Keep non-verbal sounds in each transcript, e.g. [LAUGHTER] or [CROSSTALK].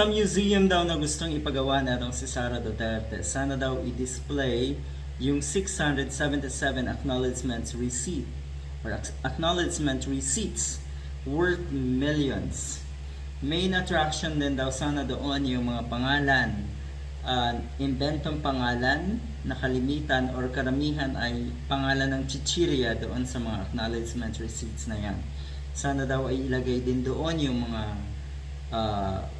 Sa museum daw na gustong ipagawa na si Sara Duterte, sana daw i-display yung 677 acknowledgements receipt or ac- acknowledgement receipts worth millions. Main attraction din daw sana doon yung mga pangalan, uh, inventong pangalan na kalimitan or karamihan ay pangalan ng chichirya doon sa mga acknowledgement receipts na yan. Sana daw ay ilagay din doon yung mga uh,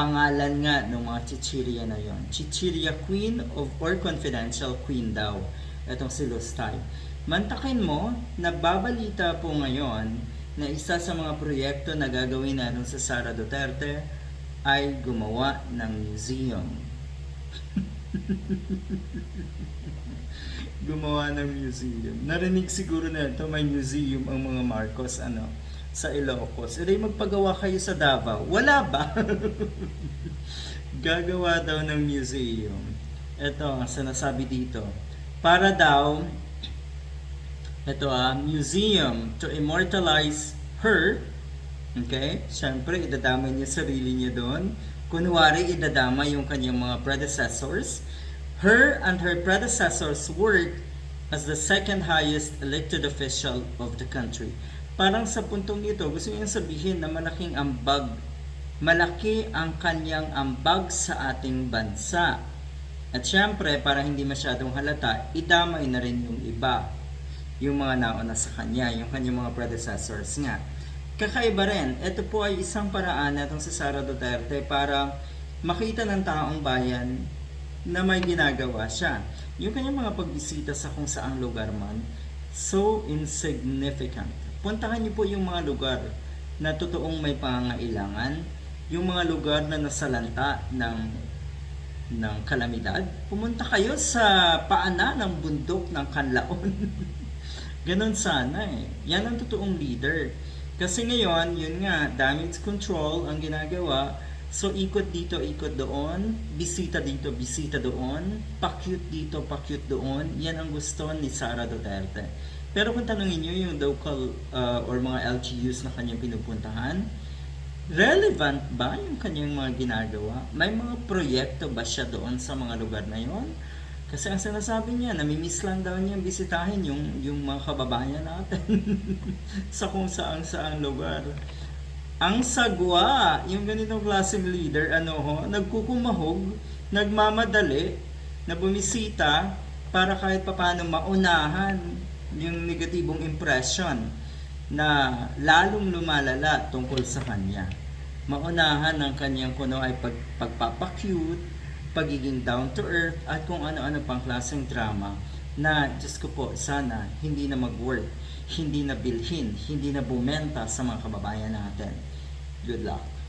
pangalan nga ng mga chichirya na yon. Chichirya Queen of or Confidential Queen daw. Itong si Lustay. Mantakin mo, nababalita po ngayon na isa sa mga proyekto na gagawin natin sa Sara Duterte ay gumawa ng museum. [LAUGHS] gumawa ng museum. Narinig siguro na ito, may museum ang mga Marcos ano, sa Ilocos. E di magpagawa kayo sa Davao. Wala ba? [LAUGHS] Gagawa daw ng museum. Ito ang sinasabi dito. Para daw, ito ah, museum to immortalize her. Okay? Siyempre, idadamay niya sarili niya doon. Kunwari, idadama yung kanyang mga predecessors. Her and her predecessors work as the second highest elected official of the country. Parang sa puntong ito, gusto niyang sabihin na malaking ambag, malaki ang kanyang ambag sa ating bansa. At syempre, para hindi masyadong halata, idamay na rin yung iba, yung mga nauna sa kanya, yung kanyang mga predecessors nga. Kakaiba rin, ito po ay isang paraan natong si Sara Duterte para makita ng taong bayan na may ginagawa siya. Yung kanyang mga pagbisita sa kung saang lugar man, so insignificant. Puntahan niyo po yung mga lugar na totoong may pangangailangan, yung mga lugar na nasalanta ng ng kalamidad. Pumunta kayo sa paana ng bundok ng Kanlaon. [LAUGHS] Ganon sana eh. Yan ang totoong leader. Kasi ngayon, yun nga, damage control ang ginagawa. So, ikot dito, ikot doon. Bisita dito, bisita doon. Pakyut dito, pakyut doon. Yan ang gusto ni Sara Duterte. Pero kung tanongin nyo yung local uh, or mga LGUs na kanyang pinupuntahan, relevant ba yung kanyang mga ginagawa? May mga proyekto ba siya doon sa mga lugar na yon? Kasi ang sinasabi niya, namimiss lang daw niya bisitahin yung, yung mga kababayan natin [LAUGHS] sa kung saan saan lugar. Ang sagwa, yung ganitong klaseng leader, ano ho, nagkukumahog, nagmamadali, na bumisita para kahit papano maunahan yung negatibong impression na lalong lumalala tungkol sa kanya. Maunahan ng kanyang kuno ay pag, pagpapacute, pagiging down to earth, at kung ano-ano pang klaseng drama na, Diyos ko po, sana hindi na mag-work, hindi na bilhin, hindi na bumenta sa mga kababayan natin. Good luck.